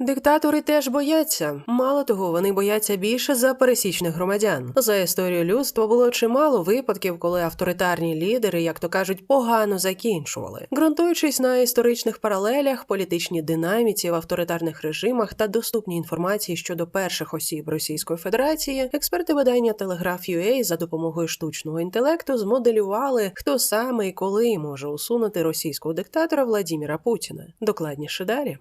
Диктатори теж бояться. Мало того, вони бояться більше за пересічних громадян. За історію людства було чимало випадків, коли авторитарні лідери, як то кажуть, погано закінчували. Ґрунтуючись на історичних паралелях, політичній динаміці в авторитарних режимах та доступній інформації щодо перших осіб Російської Федерації, експерти видання Telegraph.ua за допомогою штучного інтелекту змоделювали, хто саме і коли може усунути російського диктатора Владіміра Путіна. Докладніше далі.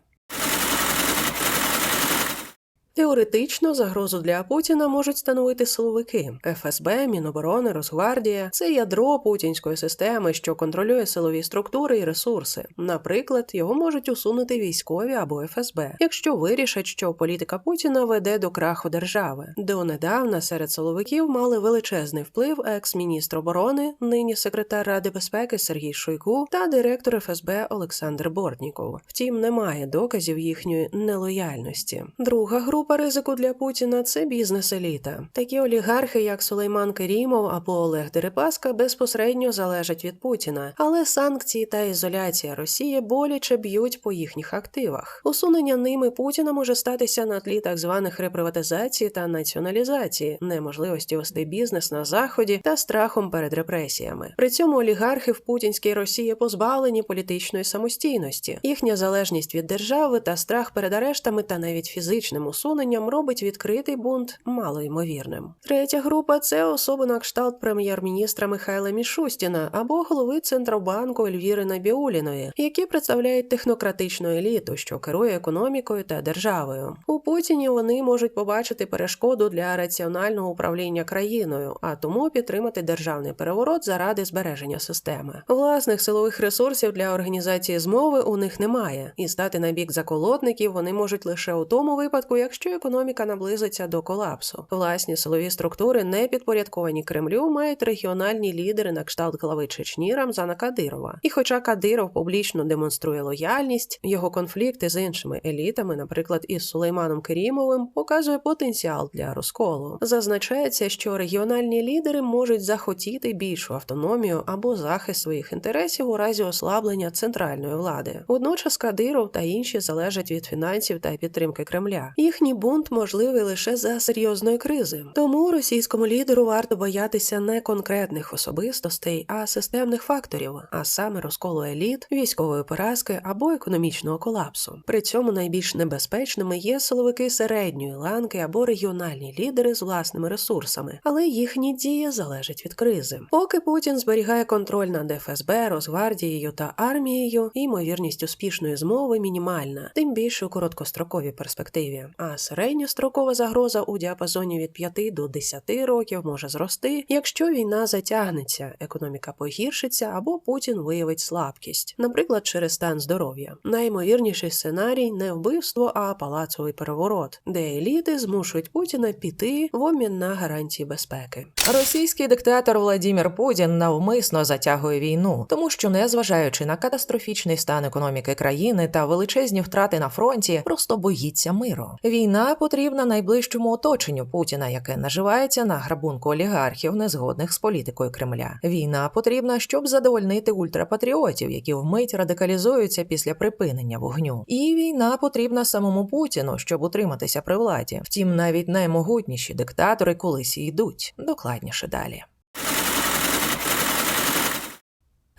Теоретично загрозу для Путіна можуть становити силовики ФСБ, Міноборони, Росгвардія. Це ядро путінської системи, що контролює силові структури і ресурси. Наприклад, його можуть усунути військові або ФСБ, якщо вирішать, що політика Путіна веде до краху держави. Донедавна серед силовиків мали величезний вплив екс-міністр оборони, нині секретар Ради безпеки Сергій Шойгу та директор ФСБ Олександр Бортніков. Втім, немає доказів їхньої нелояльності. Друга група ризику для Путіна це бізнес-еліта. Такі олігархи, як Сулейман Керімов або Олег Дерипаска, безпосередньо залежать від Путіна, але санкції та ізоляція Росії боляче б'ють по їхніх активах. Усунення ними Путіна може статися на тлі так званих реприватизації та націоналізації, неможливості вести бізнес на заході та страхом перед репресіями. При цьому олігархи в путінській Росії позбавлені політичної самостійності. Їхня залежність від держави та страх перед арештами та навіть фізичним усуненням робить відкритий бунт малоймовірним. Третя група це особи на кшталт прем'єр-міністра Михайла Мішустіна або голови Центробанку Ельвіри Набіуліної, які представляють технократичну еліту, що керує економікою та державою. У Путіні вони можуть побачити перешкоду для раціонального управління країною, а тому підтримати державний переворот заради збереження системи. Власних силових ресурсів для організації змови у них немає, і стати на бік заколотників вони можуть лише у тому випадку, якщо економіка наблизиться до колапсу. Власні силові структури, не підпорядковані Кремлю, мають регіональні лідери на кшталт глави Чечні Рамзана Кадирова. І хоча Кадиров публічно демонструє лояльність, його конфлікти з іншими елітами, наприклад, із Сулейманом Керімовим, показує потенціал для розколу. Зазначається, що регіональні лідери можуть захотіти більшу автономію або захист своїх інтересів у разі ослаблення центральної влади. Водночас Кадиров та інші залежать від фінансів та підтримки Кремля. Їхній бунт можливий лише за серйозної кризи. Тому російському лідеру варто боятися не конкретних особистостей, а системних факторів, а саме розколу еліт, військової поразки або економічного колапсу. При цьому найбільш небезпечними є силовики середньої ланки або регіональні лідери з власними ресурсами, але їхні дії залежать від кризи. Поки Путін зберігає контроль над ФСБ, Росгвардією та армією, ймовірність успішної змови мінімальна, тим більше у короткостроковій перспективі. А середньострокова загроза у діапазоні від 5 до 10 років може зрости, якщо війна затягнеться, економіка погіршиться або Путін виявить слабкість, наприклад, через стан здоров'я. Найімовірніший сценарій не вбивство, а палацовий переворот, де еліти змушують Путіна піти в обмін на гарантії безпеки. Російський диктатор Владімір Путін навмисно затягує війну, тому що, незважаючи на катастрофічний стан економіки країни та величезні втрати на фронті, просто боїться миру. Війна потрібна найближчому оточенню Путіна, яке наживається на грабунку олігархів, незгодних з політикою Кремля. Війна потрібна, щоб задовольнити ультрапатріотів, які вмить радикалізуються після припинення вогню. І війна потрібна самому Путіну, щоб утриматися при владі. Втім, навіть наймогутніші диктатори колись йдуть. Докладніше далі.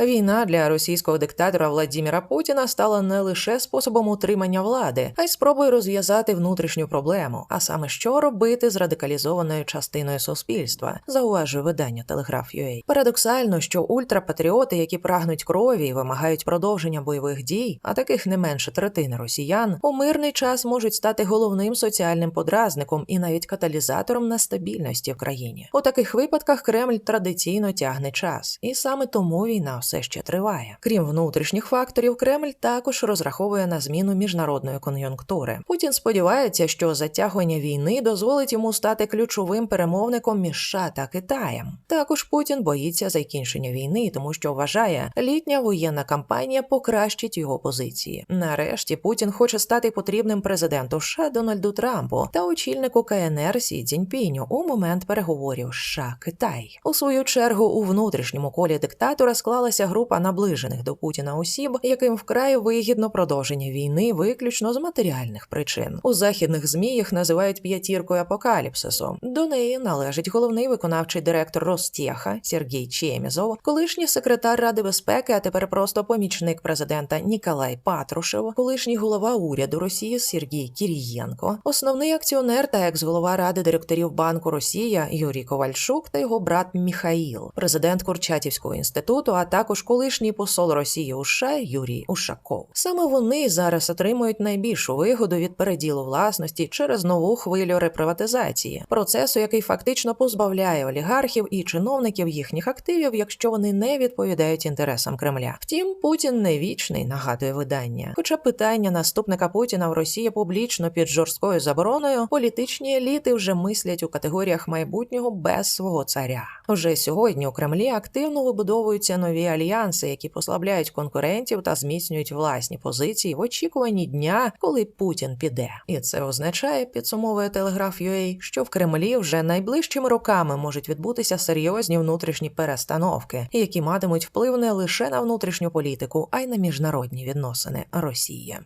Війна для російського диктатора Владіміра Путіна стала не лише способом утримання влади, а й спробою розв'язати внутрішню проблему, а саме що робити з радикалізованою частиною суспільства, зауважує видання Telegraph.ua. Парадоксально, що ультрапатріоти, які прагнуть крові і вимагають продовження бойових дій, а таких не менше третини росіян, у мирний час можуть стати головним соціальним подразником і навіть каталізатором нестабільності в країні. У таких випадках Кремль традиційно тягне час, і саме тому війна все ще триває. Крім внутрішніх факторів, Кремль також розраховує на зміну міжнародної кон'юнктури. Путін сподівається, що затягування війни дозволить йому стати ключовим перемовником між США та Китаєм. Також Путін боїться закінчення війни, тому що вважає, літня воєнна кампанія покращить його позиції. Нарешті Путін хоче стати потрібним президенту США Дональду Трампу та очільнику КНР Сі Цзіньпіню у момент переговорів США Китай. У свою чергу у внутрішньому колі диктатора склалася зібралася група наближених до Путіна осіб, яким вкрай вигідно продовження війни виключно з матеріальних причин. У західних змі їх називають п'ятіркою апокаліпсису. До неї належить головний виконавчий директор Ростеха Сергій Чемізов, колишній секретар Ради безпеки, а тепер просто помічник президента Ніколай Патрушев, колишній голова уряду Росії Сергій Кірієнко, основний акціонер та екс-голова ради директорів Банку Росія Юрій Ковальчук та його брат Міхаїл, президент Курчатівського інституту, а також колишній посол Росії у США Юрій Ушаков. Саме вони зараз отримують найбільшу вигоду від переділу власності через нову хвилю реприватизації, процесу, який фактично позбавляє олігархів і чиновників їхніх активів, якщо вони не відповідають інтересам Кремля. Втім, Путін не вічний, нагадує видання. Хоча питання наступника Путіна в Росії публічно під жорсткою забороною, політичні еліти вже мислять у категоріях майбутнього без свого царя. Вже сьогодні у Кремлі активно вибудовуються нові альянси, які послабляють конкурентів та зміцнюють власні позиції в очікуванні дня, коли Путін піде. І це означає, підсумовує телеграф UA, що в Кремлі вже найближчими роками можуть відбутися серйозні внутрішні перестановки, які матимуть вплив не лише на внутрішню політику, а й на міжнародні відносини Росії.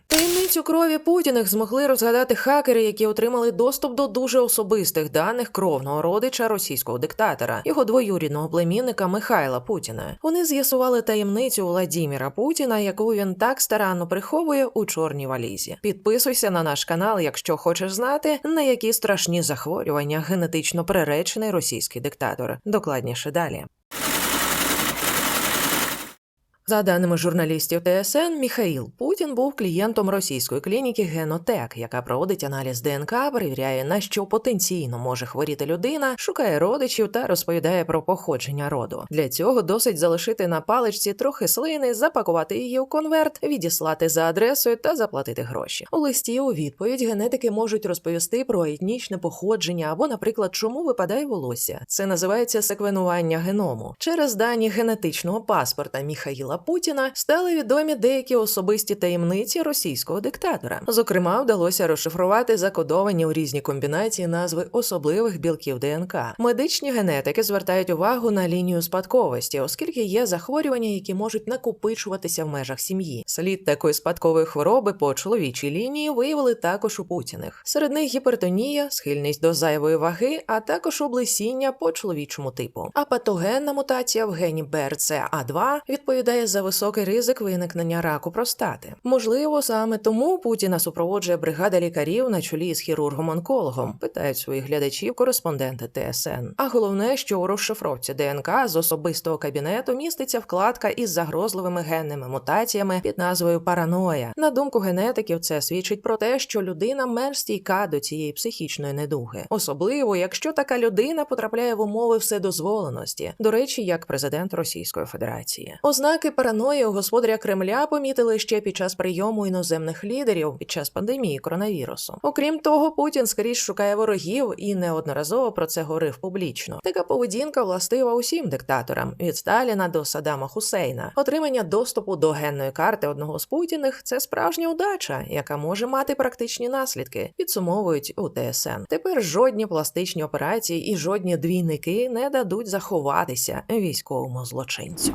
Таємницю крові Путіних змогли розгадати хакери, які отримали доступ до дуже особистих даних кровного родича російського диктатора, його двоюрідного племінника Михайла Путіна. Вони з'ясували таємницю Владіміра Путіна, яку він так старанно приховує у чорній валізі. Підписуйся на наш канал, якщо хочеш знати, на які страшні захворювання генетично приречений російський диктатор. Докладніше далі. За даними журналістів ТСН, Міхаїл Путін був клієнтом російської клініки Генотек, яка проводить аналіз ДНК, перевіряє на що потенційно може хворіти людина, шукає родичів та розповідає про походження роду. Для цього досить залишити на паличці трохи слини, запакувати її у конверт, відіслати за адресою та заплатити гроші. У листі у відповідь генетики можуть розповісти про етнічне походження або, наприклад, чому випадає волосся. Це називається секвенування геному. Через дані генетичного паспорта Міхаїла Путіна стали відомі деякі особисті таємниці російського диктатора. Зокрема, вдалося розшифрувати закодовані у різні комбінації назви особливих білків ДНК. Медичні генетики звертають увагу на лінію спадковості, оскільки є захворювання, які можуть накопичуватися в межах сім'ї. Слід такої спадкової хвороби по чоловічій лінії виявили також у Путіних. Серед них гіпертонія, схильність до зайвої ваги, а також облесіння по чоловічому типу. А патогенна мутація в гені BRCA2 відповідає за високий ризик виникнення раку простати. Можливо, саме тому Путіна супроводжує бригада лікарів на чолі з хірургом-онкологом, питають своїх глядачів кореспонденти ТСН. А головне, що у розшифровці ДНК з особистого кабінету міститься вкладка із загрозливими генними мутаціями під назвою параноя. На думку генетиків, це свідчить про те, що людина менш стійка до цієї психічної недуги, особливо якщо така людина потрапляє в умови вседозволеності. До речі, як президент Російської Федерації. Ознаки параної у господаря Кремля помітили ще під час прийому іноземних лідерів під час пандемії коронавірусу. Окрім того, Путін скрізь шукає ворогів і неодноразово про це говорив публічно. Така поведінка властива усім диктаторам від Сталіна до Саддама Хусейна. Отримання доступу до генної карти одного з Путіних це справжня удача, яка може мати практичні наслідки. Підсумовують у ТСН. Тепер жодні пластичні операції і жодні двійники не дадуть заховатися військовому злочинцю.